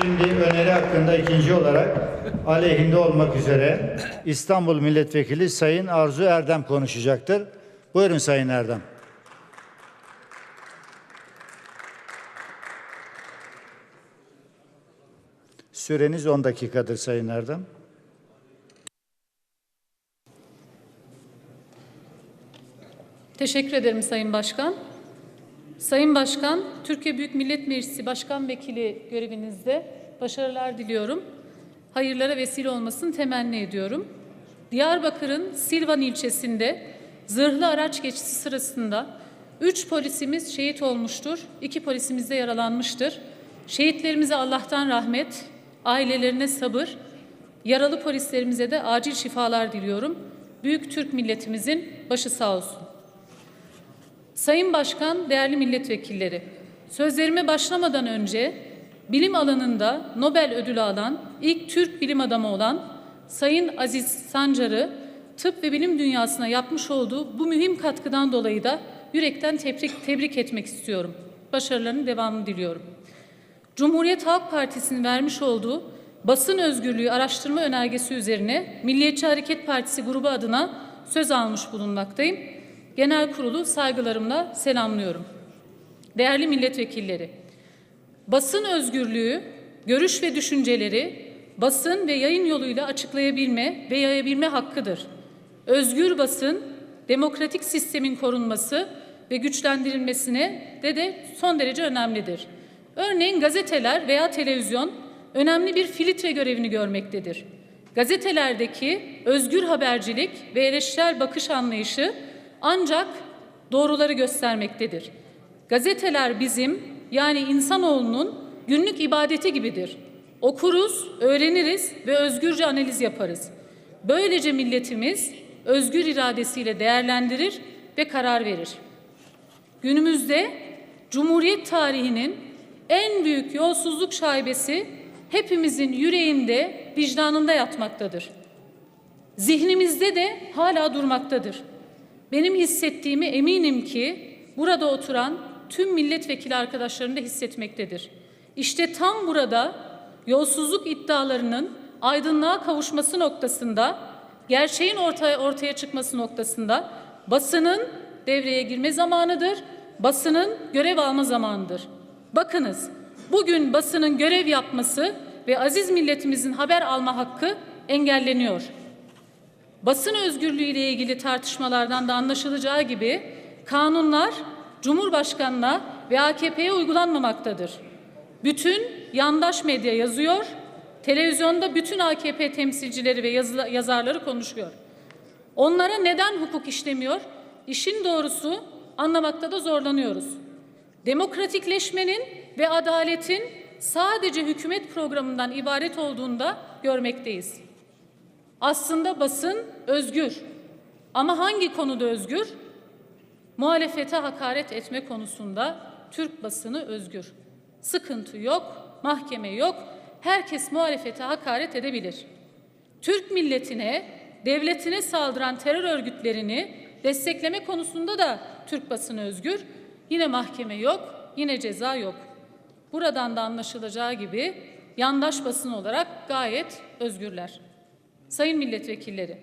Şimdi öneri hakkında ikinci olarak aleyhinde olmak üzere İstanbul Milletvekili Sayın Arzu Erdem konuşacaktır. Buyurun Sayın Erdem. Süreniz 10 dakikadır Sayın Erdem. Teşekkür ederim Sayın Başkan. Sayın Başkan, Türkiye Büyük Millet Meclisi Başkan Vekili görevinizde başarılar diliyorum. Hayırlara vesile olmasını temenni ediyorum. Diyarbakır'ın Silvan ilçesinde zırhlı araç geçişi sırasında üç polisimiz şehit olmuştur, iki polisimiz de yaralanmıştır. Şehitlerimize Allah'tan rahmet, ailelerine sabır, yaralı polislerimize de acil şifalar diliyorum. Büyük Türk milletimizin başı sağ olsun. Sayın Başkan, değerli milletvekilleri, sözlerime başlamadan önce bilim alanında Nobel ödülü alan ilk Türk bilim adamı olan Sayın Aziz Sancar'ı tıp ve bilim dünyasına yapmış olduğu bu mühim katkıdan dolayı da yürekten tebrik, tebrik etmek istiyorum. Başarılarının devamını diliyorum. Cumhuriyet Halk Partisi'nin vermiş olduğu basın özgürlüğü araştırma önergesi üzerine Milliyetçi Hareket Partisi grubu adına söz almış bulunmaktayım. Genel kurulu saygılarımla selamlıyorum. Değerli milletvekilleri, basın özgürlüğü, görüş ve düşünceleri basın ve yayın yoluyla açıklayabilme ve yayabilme hakkıdır. Özgür basın, demokratik sistemin korunması ve güçlendirilmesine de de son derece önemlidir. Örneğin gazeteler veya televizyon önemli bir filtre görevini görmektedir. Gazetelerdeki özgür habercilik ve eleştirel bakış anlayışı ancak doğruları göstermektedir. Gazeteler bizim yani insanoğlunun günlük ibadeti gibidir. Okuruz, öğreniriz ve özgürce analiz yaparız. Böylece milletimiz özgür iradesiyle değerlendirir ve karar verir. Günümüzde Cumhuriyet tarihinin en büyük yolsuzluk şaibesi hepimizin yüreğinde, vicdanında yatmaktadır. Zihnimizde de hala durmaktadır. Benim hissettiğimi eminim ki burada oturan tüm milletvekili arkadaşlarım da hissetmektedir. İşte tam burada yolsuzluk iddialarının aydınlığa kavuşması noktasında, gerçeğin ortaya, ortaya çıkması noktasında basının devreye girme zamanıdır, basının görev alma zamanıdır. Bakınız, bugün basının görev yapması ve aziz milletimizin haber alma hakkı engelleniyor. Basın özgürlüğü ile ilgili tartışmalardan da anlaşılacağı gibi kanunlar Cumhurbaşkanına ve AKP'ye uygulanmamaktadır. Bütün yandaş medya yazıyor, televizyonda bütün AKP temsilcileri ve yazarları konuşuyor. Onlara neden hukuk işlemiyor? İşin doğrusu anlamakta da zorlanıyoruz. Demokratikleşmenin ve adaletin sadece hükümet programından ibaret olduğunda görmekteyiz. Aslında basın özgür. Ama hangi konuda özgür? Muhalefete hakaret etme konusunda Türk basını özgür. Sıkıntı yok, mahkeme yok. Herkes muhalefete hakaret edebilir. Türk milletine, devletine saldıran terör örgütlerini destekleme konusunda da Türk basını özgür. Yine mahkeme yok, yine ceza yok. Buradan da anlaşılacağı gibi yandaş basın olarak gayet özgürler. Sayın milletvekilleri,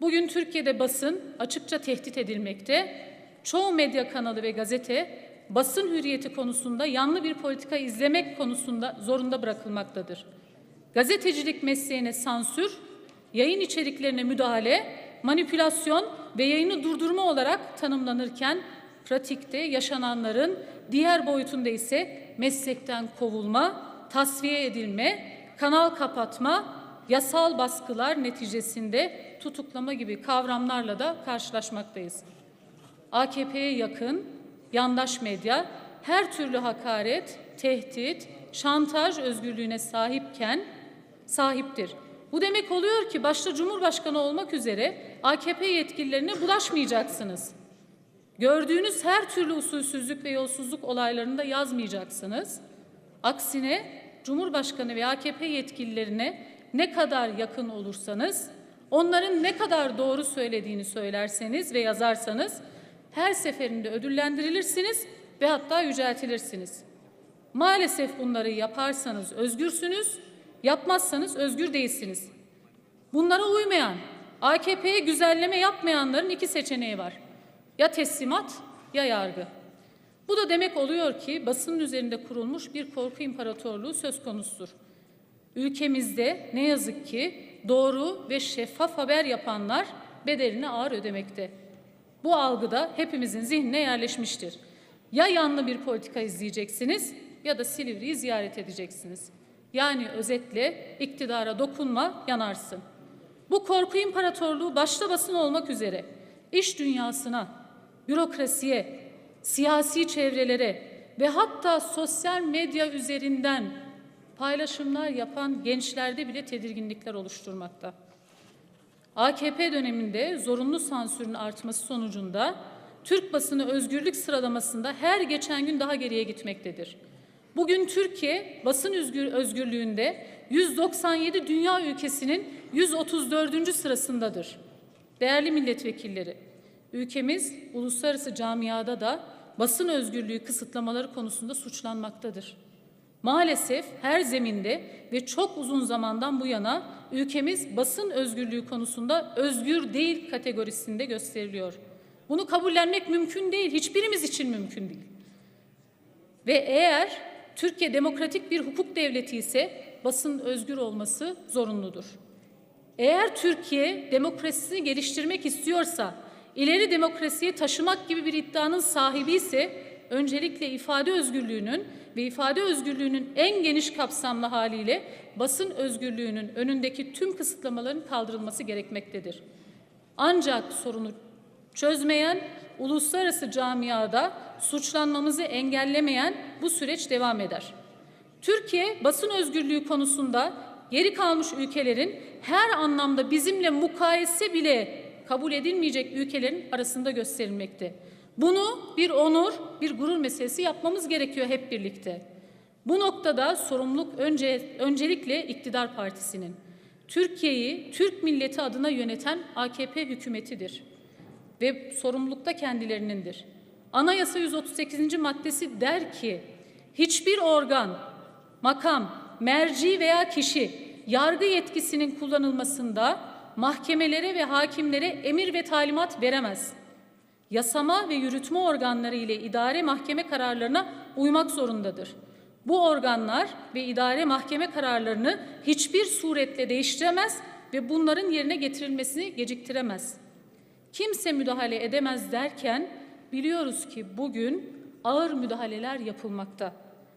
bugün Türkiye'de basın açıkça tehdit edilmekte. Çoğu medya kanalı ve gazete basın hürriyeti konusunda yanlı bir politika izlemek konusunda zorunda bırakılmaktadır. Gazetecilik mesleğine sansür, yayın içeriklerine müdahale, manipülasyon ve yayını durdurma olarak tanımlanırken pratikte yaşananların diğer boyutunda ise meslekten kovulma, tasfiye edilme, kanal kapatma, yasal baskılar neticesinde tutuklama gibi kavramlarla da karşılaşmaktayız. AKP'ye yakın yandaş medya her türlü hakaret, tehdit, şantaj özgürlüğüne sahipken sahiptir. Bu demek oluyor ki başta Cumhurbaşkanı olmak üzere AKP yetkililerine bulaşmayacaksınız. Gördüğünüz her türlü usulsüzlük ve yolsuzluk olaylarında yazmayacaksınız. Aksine Cumhurbaşkanı ve AKP yetkililerine ne kadar yakın olursanız, onların ne kadar doğru söylediğini söylerseniz ve yazarsanız her seferinde ödüllendirilirsiniz ve hatta yüceltilirsiniz. Maalesef bunları yaparsanız özgürsünüz, yapmazsanız özgür değilsiniz. Bunlara uymayan, AKP'ye güzelleme yapmayanların iki seçeneği var. Ya teslimat ya yargı. Bu da demek oluyor ki basının üzerinde kurulmuş bir korku imparatorluğu söz konusudur. Ülkemizde ne yazık ki doğru ve şeffaf haber yapanlar bedelini ağır ödemekte. Bu algı da hepimizin zihnine yerleşmiştir. Ya yanlı bir politika izleyeceksiniz ya da Silivri'yi ziyaret edeceksiniz. Yani özetle iktidara dokunma yanarsın. Bu korku imparatorluğu başta basın olmak üzere iş dünyasına, bürokrasiye, siyasi çevrelere ve hatta sosyal medya üzerinden paylaşımlar yapan gençlerde bile tedirginlikler oluşturmakta. AKP döneminde zorunlu sansürün artması sonucunda Türk basını özgürlük sıralamasında her geçen gün daha geriye gitmektedir. Bugün Türkiye basın özgür, özgürlüğünde 197 dünya ülkesinin 134. sırasındadır. Değerli milletvekilleri, ülkemiz uluslararası camiada da basın özgürlüğü kısıtlamaları konusunda suçlanmaktadır. Maalesef her zeminde ve çok uzun zamandan bu yana ülkemiz basın özgürlüğü konusunda özgür değil kategorisinde gösteriliyor. Bunu kabullenmek mümkün değil, hiçbirimiz için mümkün değil. Ve eğer Türkiye demokratik bir hukuk devleti ise basın özgür olması zorunludur. Eğer Türkiye demokrasisini geliştirmek istiyorsa, ileri demokrasiye taşımak gibi bir iddianın sahibi ise öncelikle ifade özgürlüğünün ve ifade özgürlüğünün en geniş kapsamlı haliyle basın özgürlüğünün önündeki tüm kısıtlamaların kaldırılması gerekmektedir. Ancak sorunu çözmeyen, uluslararası camiada suçlanmamızı engellemeyen bu süreç devam eder. Türkiye basın özgürlüğü konusunda geri kalmış ülkelerin her anlamda bizimle mukayese bile kabul edilmeyecek ülkelerin arasında gösterilmekte. Bunu bir onur, bir gurur meselesi yapmamız gerekiyor hep birlikte. Bu noktada sorumluluk önce öncelikle iktidar partisinin. Türkiye'yi Türk milleti adına yöneten AKP hükümetidir ve sorumluluk da kendilerinindir. Anayasa 138. maddesi der ki hiçbir organ, makam, merci veya kişi yargı yetkisinin kullanılmasında mahkemelere ve hakimlere emir ve talimat veremez. Yasama ve yürütme organları ile idare mahkeme kararlarına uymak zorundadır. Bu organlar ve idare mahkeme kararlarını hiçbir suretle değiştiremez ve bunların yerine getirilmesini geciktiremez. Kimse müdahale edemez derken biliyoruz ki bugün ağır müdahaleler yapılmakta.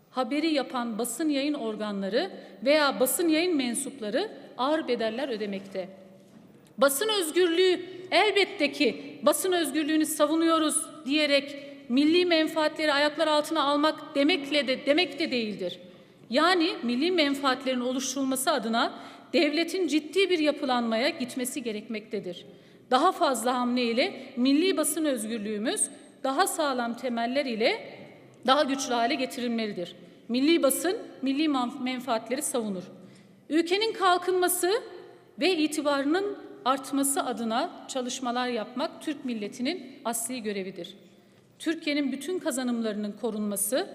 Haberi yapan basın yayın organları veya basın yayın mensupları ağır bedeller ödemekte. Basın özgürlüğü elbette ki basın özgürlüğünü savunuyoruz diyerek milli menfaatleri ayaklar altına almak demekle de demek de değildir. Yani milli menfaatlerin oluşturulması adına devletin ciddi bir yapılanmaya gitmesi gerekmektedir. Daha fazla hamle ile milli basın özgürlüğümüz daha sağlam temeller ile daha güçlü hale getirilmelidir. Milli basın milli menfaatleri savunur. Ülkenin kalkınması ve itibarının artması adına çalışmalar yapmak Türk milletinin asli görevidir. Türkiye'nin bütün kazanımlarının korunması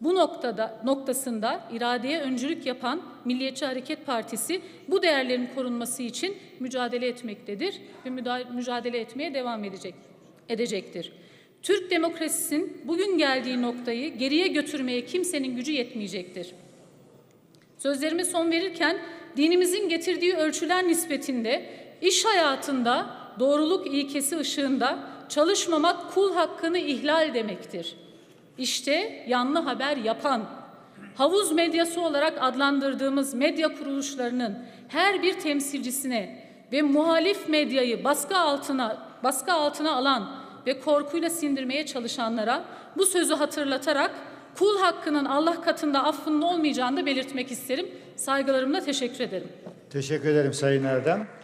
bu noktada noktasında iradeye öncülük yapan Milliyetçi Hareket Partisi bu değerlerin korunması için mücadele etmektedir ve mücadele etmeye devam edecek edecektir. Türk demokrasisinin bugün geldiği noktayı geriye götürmeye kimsenin gücü yetmeyecektir. Sözlerime son verirken dinimizin getirdiği ölçüler nispetinde iş hayatında doğruluk ilkesi ışığında çalışmamak kul hakkını ihlal demektir. İşte yanlı haber yapan, havuz medyası olarak adlandırdığımız medya kuruluşlarının her bir temsilcisine ve muhalif medyayı baskı altına baskı altına alan ve korkuyla sindirmeye çalışanlara bu sözü hatırlatarak kul hakkının Allah katında affının olmayacağını da belirtmek isterim. Saygılarımla teşekkür ederim. Teşekkür ederim Sayın Erdem.